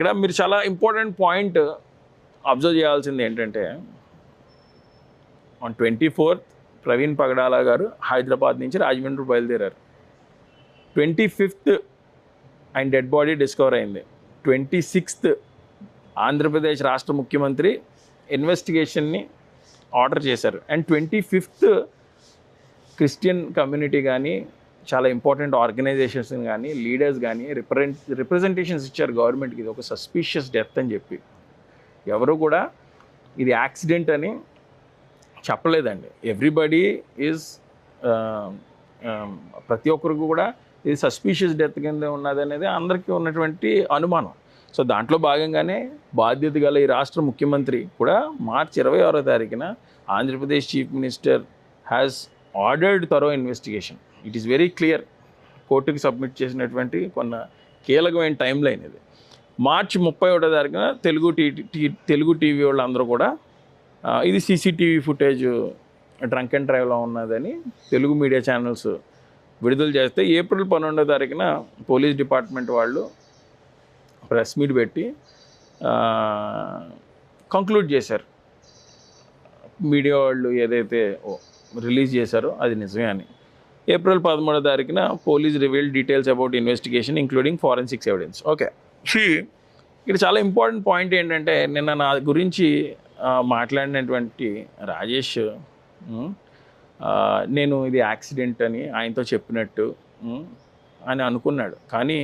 ఇక్కడ మీరు చాలా ఇంపార్టెంట్ పాయింట్ అబ్జర్వ్ చేయాల్సింది ఏంటంటే on twenty fourth Praveen Pagadala garu Hyderabad నుంచి రాజమండ్రి బయలుదేరారు. ట్వంటీ ఫిఫ్త్ ఆయన డెడ్ బాడీ డిస్కవర్ అయింది. ట్వంటీ సిక్స్త్ ఆంధ్రప్రదేశ్ రాష్ట్ర ముఖ్యమంత్రి ఇన్వెస్టిగేషన్ని ఆర్డర్ చేశారు. And twenty fifth Christian community కానీ చాలా ఇంపార్టెంట్ ఆర్గనైజేషన్స్ కానీ లీడర్స్ కానీ రిప్రజెంట్ రిప్రజెంటేషన్స్ ఇచ్చారు గవర్నమెంట్కి ఇది ఒక సస్పీషియస్ డెత్ అని చెప్పి. ఎవరు కూడా ఇది యాక్సిడెంట్ అని చెప్పలేదండి. ఎవ్రీబడి ఈజ్ um, um, ప్రతి ఒక్కరికి కూడా ఇది సస్పీషియస్ డెత్ కింద ఉన్నది అనేది అందరికీ ఉన్నటువంటి అనుమానం. సో దాంట్లో భాగంగానే బాధ్యత గల ఈ రాష్ట్ర ముఖ్యమంత్రి కూడా మార్చి ఇరవై ఆరో తారీఖున Andhra Pradesh chief minister has ordered thorough investigation it is very clear కోర్టుకి సబ్మిట్ చేసినటువంటి కొన్న కీలకమైన టైం లైన్ ఇది. మార్చి ముప్పై ఒకటో తారీఖున తెలుగు టీ తెలుగు టీవీ వాళ్ళందరూ కూడా ఇది సీసీటీవీ ఫుటేజ్ డ్రంక్ అండ్ డ్రైవ్లో ఉన్నదని తెలుగు మీడియా ఛానల్స్ విడుదల చేస్తే ఏప్రిల్ పన్నెండో తారీఖున పోలీస్ డిపార్ట్మెంట్ వాళ్ళు ప్రెస్ మీట్ పెట్టి కంక్లూడ్ చేశారు. మీడియా వాళ్ళు ఏదైతే రిలీజ్ చేశారో అది నిజమే అని. ఏప్రిల్ పదమూడో తారీఖున police reveal details about investigation including forensics evidence okay she ఇక్కడ చాలా ఇంపార్టెంట్ పాయింట్ ఏంటంటే నిన్న నా గురించి మాట్లాడినటువంటి రాజేష్ నేను ఇది యాక్సిడెంట్ అని ఆయనతో చెప్పినట్టు అని అనుకున్నాడు. కానీ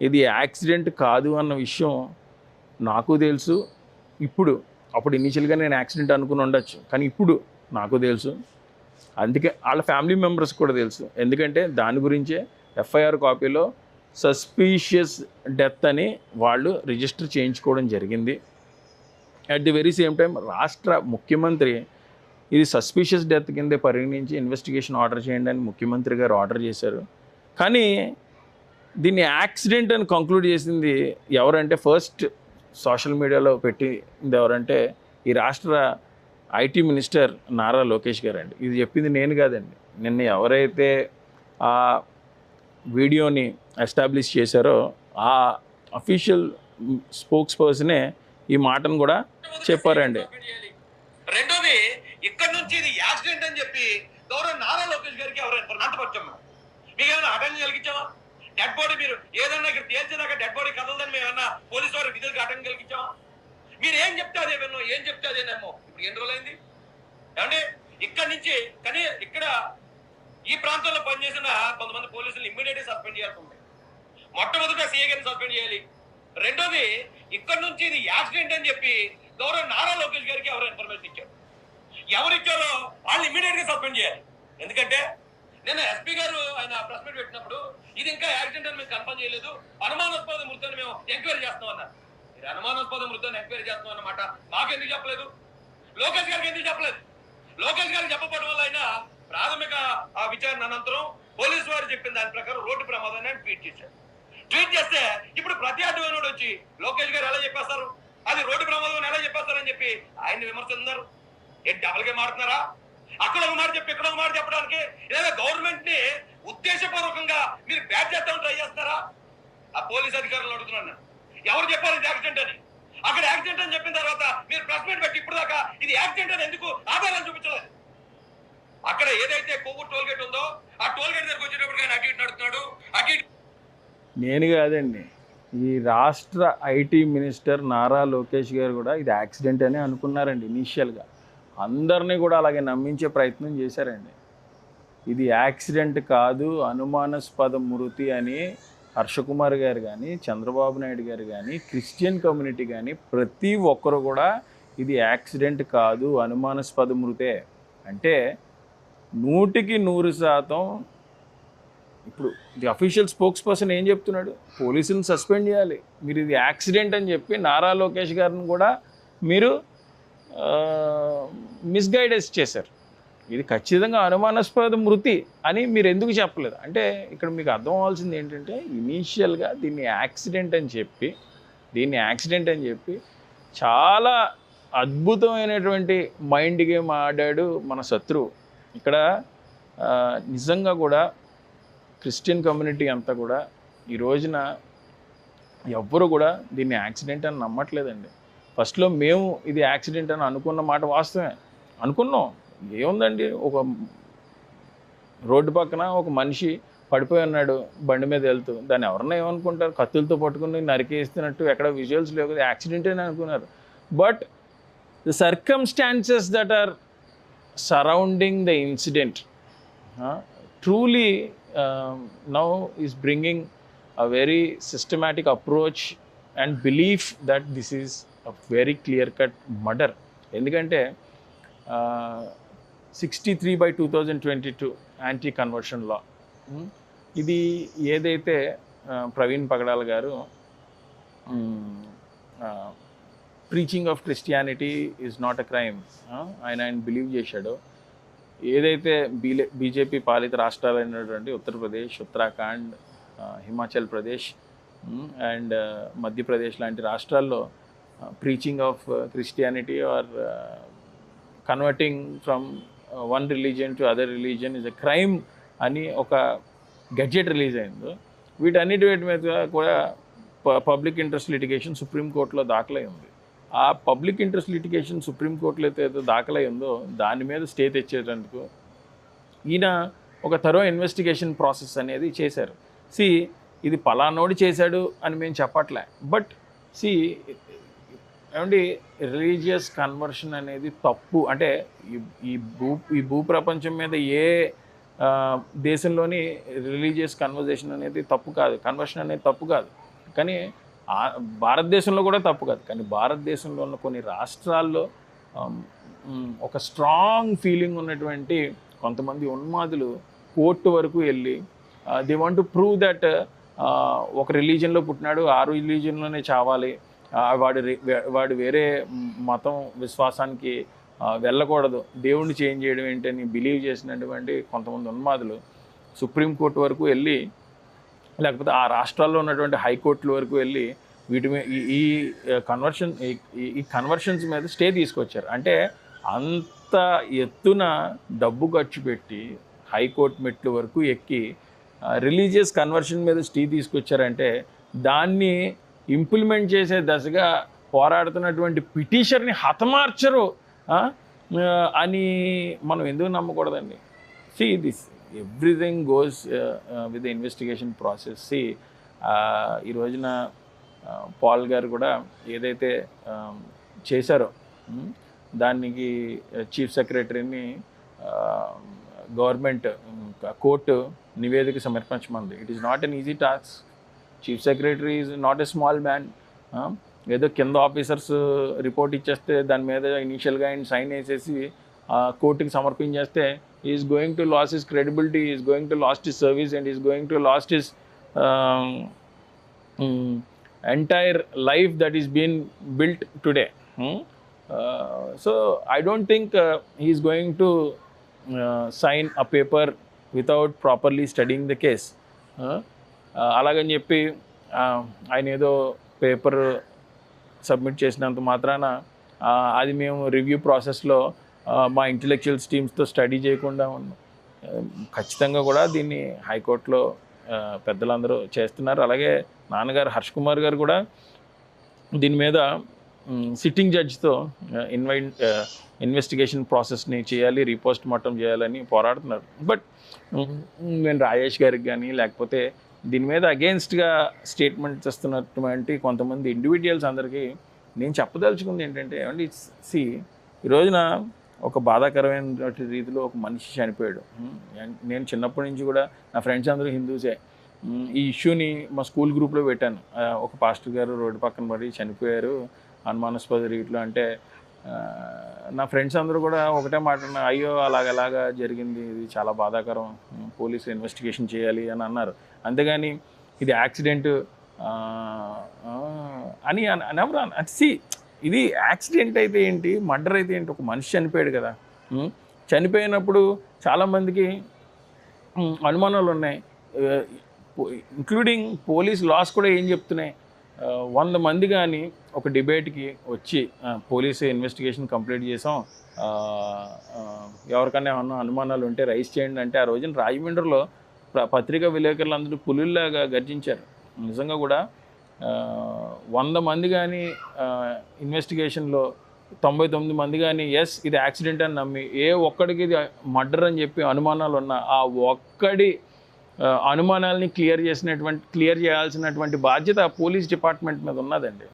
ఇది యాక్సిడెంట్ కాదు అన్న విషయం నాకు తెలుసు. ఇప్పుడు అప్పుడు ఇనీషియల్గా నేను యాక్సిడెంట్ అనుకుని ఉండొచ్చు. కానీ ఇప్పుడు నాకు తెలుసు. అందుకే వాళ్ళ ఫ్యామిలీ మెంబర్స్ కూడా తెలుసు. ఎందుకంటే దాని గురించే ఎఫ్ఐఆర్ కాపీలో సస్పీషియస్ డెత్ అని వాళ్ళు రిజిస్టర్ చేయించుకోవడం జరిగింది. At the very same time రాష్ట్ర ముఖ్యమంత్రి ఇది సస్పీషియస్ డెత్ కిందే పరిగణించి ఇన్వెస్టిగేషన్ ఆర్డర్ చేయండి అని ముఖ్యమంత్రి గారు ఆర్డర్ చేశారు. కానీ దీన్ని యాక్సిడెంట్ అని కంక్లూడ్ చేసింది ఎవరంటే ఫస్ట్ సోషల్ మీడియాలో పెట్టింది ఎవరంటే ఈ రాష్ట్ర ఐటీ మినిస్టర్ నారా లోకేష్ గారు అండి ఇది చెప్పింది నేను కాదండి. నిన్న ఎవరైతే ఆ వీడియోని ఎస్టాబ్లిష్ చేశారో ఆ అఫీషియల్ స్పోక్స్ పర్సనే ఈ మాటను కూడా చెప్పారండి. రెండోది ఇక్కడ నుంచి ఇది యాక్సిడెంట్ అని చెప్పి గౌరవ నారా లోకేష్ గారికి ఎవరైనా నష్టపరిచాం మేము మీకు ఏమైనా ఆటంకం కలిగించావా? డెడ్ బాడీ మీరు ఏదన్నా ఇక్కడ తేల్చేదాకా డెడ్ బాడీ కదలదని మేము ఏమన్నా పోలీసు వారి విధులకు ఆటంకం కలిగించావా? మీరు ఏం చెప్తే అదే విన్నాం ఏం చెప్తే అదేనేమో ఇప్పుడు ఎన్ని రోజులైంది? ఏమంటే ఇక్కడ నుంచి కానీ ఇక్కడ ఈ ప్రాంతంలో పనిచేసిన కొంతమంది పోలీసులు ఇమ్మీడియట్ సస్పెండ్ చేయాల్సి ఉంది మొట్టమొదట సీఏ గారిని సస్పెండ్ చేయాలి. రెండోది ఇక్కడ నుంచి ఇది యాక్సిడెంట్ అని చెప్పి గౌరవ నారా లోకేష్ గారికి ఎవరు ఇన్ఫర్మేషన్ ఇచ్చారు? ఎవరు ఇచ్చారో వాళ్ళు ఇమ్మీడియట్గా సస్పెండ్ చేయాలి. ఎందుకంటే నేను ఎస్పీ గారు ఆయన ప్రెస్ మీట్ పెట్టినప్పుడు ఇది ఇంకా యాక్సిడెంట్ అని మేము కన్ఫర్మ్ చేయలేదు. అనుమానాస్పద మృతాన్ని మేము ఎంక్వైరీ చేస్తాం అన్నారు. మీరు అనుమానాస్పద మృతాన్ని ఎంక్వైరీ చేస్తాం అన్నమాట మాకెందుకు చెప్పలేదు? లోకేష్ గారికి ఎందుకు చెప్పలేదు? లోకేష్ గారికి చెప్పబడడం వల్ల ఆయన ప్రాథమిక ఆ విచారణ అనంతరం పోలీసు వారు చెప్పిన దాని ప్రకారం రోడ్డు ప్రమాదాన్ని ఆయన ట్వీట్ చేశారు. ట్వీట్ చేస్తే ఇప్పుడు ప్రతి అడ్డమైనోడు వచ్చి లోకేష్ గారు ఎలా చెప్పేస్తారు? అది రోడ్డు ప్రమాదం అని ఎలా చెప్పేస్తారని చెప్పి ఆయన్ని విమర్శిస్తున్నారు. ఏంటి డబల్ మారుతున్నారా అక్కడ ఒక మాట చెప్పి ఇక్కడ ఒక మాట చెప్పడానికి లేదా గవర్నమెంట్ని ఉద్దేశపూర్వకంగా మీరు బ్యాట్ చేస్తామని ట్రై చేస్తారా ఆ పోలీస్ అధికారులు అడుగుతున్నాను ఎవరు చెప్పారు ఇది యాక్సిడెంట్ అని? అక్కడ యాక్సిడెంట్ అని చెప్పిన తర్వాత మీరు ప్రెస్ మీట్ పెట్టి ఇప్పుడు దాకా ఇది యాక్సిడెంట్ అని ఎందుకు ఆధారాలు చూపించలేదు? అక్కడ ఏదైతే కొవ్వూరు టోల్ గేట్ ఉందో ఆ టోల్ గేట్ దగ్గరకు వచ్చేటప్పుడు ఆయన అటు ఇటు నడుతున్నాడు అటు ఇటు నేను కాదండి ఈ రాష్ట్ర ఐటీ మినిస్టర్ నారా లోకేష్ గారు కూడా ఇది యాక్సిడెంట్ అని అనుకున్నారండి ఇనీషియల్గా. అందరినీ కూడా అలాగే నమ్మించే ప్రయత్నం చేశారండి. ఇది యాక్సిడెంట్ కాదు అనుమానాస్పద మృతి అని హర్షకుమార్ గారు కానీ చంద్రబాబు నాయుడు గారు కానీ క్రిస్టియన్ కమ్యూనిటీ కానీ ప్రతి ఒక్కరు కూడా ఇది యాక్సిడెంట్ కాదు అనుమానాస్పద మృతే. అంటే నూటికి నూరు శాతం ఇప్పుడు ది అఫీషియల్ స్పోక్స్ పర్సన్ ఏం చెప్తున్నాడు? పోలీసులను సస్పెండ్ చేయాలి. మీరు ఇది యాక్సిడెంట్ అని చెప్పి నారా లోకేష్ గారిని కూడా మీరు మిస్గైడెన్స్ చేశారు. ఇది ఖచ్చితంగా అనుమానాస్పద మృతి అని మీరు ఎందుకు చెప్పలేదు? అంటే ఇక్కడ మీకు అర్థం అవ్వాల్సింది ఏంటంటే ఇనీషియల్గా దీన్ని యాక్సిడెంట్ అని చెప్పి దీన్ని యాక్సిడెంట్ అని చెప్పి చాలా అద్భుతమైనటువంటి మైండ్ గేమ్ ఆడాడు మన శత్రువు ఇక్కడ నిజంగా కూడా క్రిస్టియన్ కమ్యూనిటీ అంతా కూడా ఈ రోజున ఎవ్వరు కూడా దీన్ని యాక్సిడెంట్ అని నమ్మట్లేదండి. ఫస్ట్లో మేము ఇది యాక్సిడెంట్ అని అనుకున్న మాట వాస్తవమే. అనుకున్నాం. ఏముందండి? ఒక రోడ్డు పక్కన ఒక మనిషి పడిపోయి ఉన్నాడు బండి మీద వెళ్తూ. దాన్ని ఎవరన్నా ఏమనుకుంటారు? కత్తులతో పట్టుకుని నరికేస్తున్నట్టు ఎక్కడ విజువల్స్ లేవు కదా యాక్సిడెంట్ అని అనుకున్నారు. But the circumstances that are surrounding the incident truly now is bringing a very systematic approach and belief that this is a very clear cut murder ఎందుకంటే sixty three by two thousand twenty two anti conversion law ఇది ఏదైతే Praveen Pagadala garu preaching of Christianity is not a crime ఆయన ఆయన believe చేశాడో. ఏదైతే బీలే BJP పాలిత రాష్ట్రాలైనటువంటి ఉత్తరప్రదేశ్ ఉత్తరాఖండ్ హిమాచల్ ప్రదేశ్ అండ్ మధ్యప్రదేశ్ లాంటి రాష్ట్రాల్లో preaching of Christianity or converting from one religion to other religion is a crime అని ఒక గెడ్జెట్ రిలీజ్ అయింది. వీటన్నిటి వీటి మీద కూడా పబ్లిక్ ఇంట్రెస్ట్ లిటిగేషన్ సుప్రీంకోర్టులో దాఖలై ఉంది. ఆ పబ్లిక్ ఇంట్రెస్ట్ లిటిగేషన్ సుప్రీంకోర్టులో అయితే దాఖలై ఉందో దాని మీద స్టే తెచ్చేటందుకు ఈయన ఒక తరో ఇన్వెస్టిగేషన్ ప్రాసెస్ అనేది చేశారు. సి ఇది పలానోడు చేశాడు అని మేము చెప్పట్లే. బట్ సి ఏమండి రిలీజియస్ కన్వర్షన్ అనేది తప్పు. అంటే ఈ- ఈ భూ ఈ భూ ప్రపంచం మీద ఏ దేశంలోని రిలీజియస్ కన్వర్జేషన్ అనేది తప్పు కాదు. కన్వర్షన్ అనేది తప్పు కాదు. కానీ భారతదేశంలో కూడా తప్పు కాదు. కానీ భారతదేశంలో ఉన్న కొన్ని రాష్ట్రాల్లో ఒక స్ట్రాంగ్ ఫీలింగ్ ఉన్నటువంటి కొంతమంది ఉన్మాదులు కోర్టు వరకు వెళ్ళి they want to prove that ఒక రిలీజన్లో పుట్టినాడు ఆ రిలీజన్లోనే చావాలి వాడి వాడు వేరే మతం విశ్వాసానికి వెళ్ళకూడదు. దేవుణ్ణి చేంజ్ చేయడం ఏంటని బిలీవ్ చేసినటువంటి కొంతమంది ఉన్మాదులు సుప్రీంకోర్టు వరకు వెళ్ళి లేకపోతే ఆ రాష్ట్రాల్లో ఉన్నటువంటి హైకోర్టుల వరకు వెళ్ళి వీటి మీద ఈ కన్వర్షన్ ఈ కన్వర్షన్స్ మీద స్టే తీసుకొచ్చారు. అంటే అంత ఎత్తున డబ్బు ఖర్చు పెట్టి హైకోర్టు మెట్లు వరకు ఎక్కి రిలీజియస్ కన్వర్షన్ మీద స్టే తీసుకొచ్చారంటే దాన్ని ఇంప్లిమెంట్ చేసే దశగా పోరాడుతున్నటువంటి పిటిషర్ని హతమార్చరు అని మనం ఎందుకు నమ్మకూడదండి? See this everything goes with investigation process see ఈ రోజున పాల్ గారు కూడా ఏదైతే చేశారో దానికి చీఫ్ సెక్రటరీని గవర్నమెంట్ కోర్టు నివేదిక సమర్పించమంది. It is not an easy task chief secretary is not a small man ఏదో కింద ఆఫీసర్స్ రిపోర్ట్ ఇచ్చేస్తే దాని మీద ఇనీషియల్గా ఆయన సైన్ వేసేసి ఆ, కోర్టుకి సమర్పించేస్తే is going to lose his credibility is going to lost his service and is going to lost his entire life that is been built today so I don't think is going to sign a paper without properly studying the case అలాగని చెప్పి ఆయన ఏదో paper submit చేసినంత మాత్రాన అది మేము review ప్రాసెస్లో మా ఇంటలెక్చువల్స్ టీమ్స్తో స్టడీ చేయకుండా ఉన్నాం. ఖచ్చితంగా కూడా దీన్ని హైకోర్టులో పెద్దలందరూ చేస్తున్నారు. అలాగే నాన్నగారు హర్ష్ కుమార్ గారు కూడా దీని మీద సిట్టింగ్ జడ్జితో ఇన్వై ఇన్వెస్టిగేషన్ ప్రాసెస్ని చేయాలి రీపోస్ట్ మార్టం చేయాలని పోరాడుతున్నారు. బట్ నేను రాజేష్ గారికి కానీ లేకపోతే దీని మీద అగేన్స్ట్గా స్టేట్మెంట్స్ ఇస్తున్నటువంటి కొంతమంది ఇండివిజువల్స్ అందరికీ నేను చెప్పదలుచుకుంది ఏంటంటే ఏమండి సి ఈ రోజున ఒక బాధాకరమైన రీతిలో ఒక మనిషి చనిపోయాడు. నేను చిన్నప్పటి నుంచి కూడా నా ఫ్రెండ్స్ అందరూ హిందూసే. ఈ ఇష్యూని మా స్కూల్ గ్రూప్లో పెట్టాను. ఒక పాస్టర్ గారు రోడ్డు పక్కన పడి చనిపోయారు. అనుమానాస్పద రీతిలో అంటే నా ఫ్రెండ్స్ అందరూ కూడా ఒకటే మాట అయ్యో అలాగలాగా జరిగింది ఇది చాలా బాధాకరం పోలీసు ఇన్వెస్టిగేషన్ చేయాలి అని అన్నారు. అంతేగాని ఇది యాక్సిడెంట్ అని అన- అని సి ఇది యాక్సిడెంట్ అయితే ఏంటి మర్డర్ అయితే ఏంటి ఒక మనిషి చనిపోయాడు కదా చనిపోయినప్పుడు చాలామందికి అనుమానాలు ఉన్నాయి. ఇంక్లూడింగ్ పోలీస్ లాస్ కూడా ఏం చెప్తున్నాయి వంద మంది కానీ ఒక డిబేట్కి వచ్చి పోలీసు ఇన్వెస్టిగేషన్ కంప్లీట్ చేసాం. ఎవరికన్నా ఏమన్నా అనుమానాలు ఉంటే రైస్ చేయండి అంటే ఆ రోజున రాజమండ్రిలో పత్రికా విలేకరులందరూ పులుల్లాగా గర్జించారు. నిజంగా కూడా వంద మంది కానీ ఇన్వెస్టిగేషన్లో తొంభై తొమ్మిది మంది కానీ ఎస్ ఇది యాక్సిడెంట్ అని నమ్మి ఏ ఒక్కడికి ఇది మర్డర్ అని చెప్పి అనుమానాలు ఉన్నా ఆ ఒక్కడి అనుమానాలని క్లియర్ చేసినటువంటి క్లియర్ చేయాల్సినటువంటి బాధ్యత పోలీస్ డిపార్ట్మెంట్ మీద ఉన్నదండి.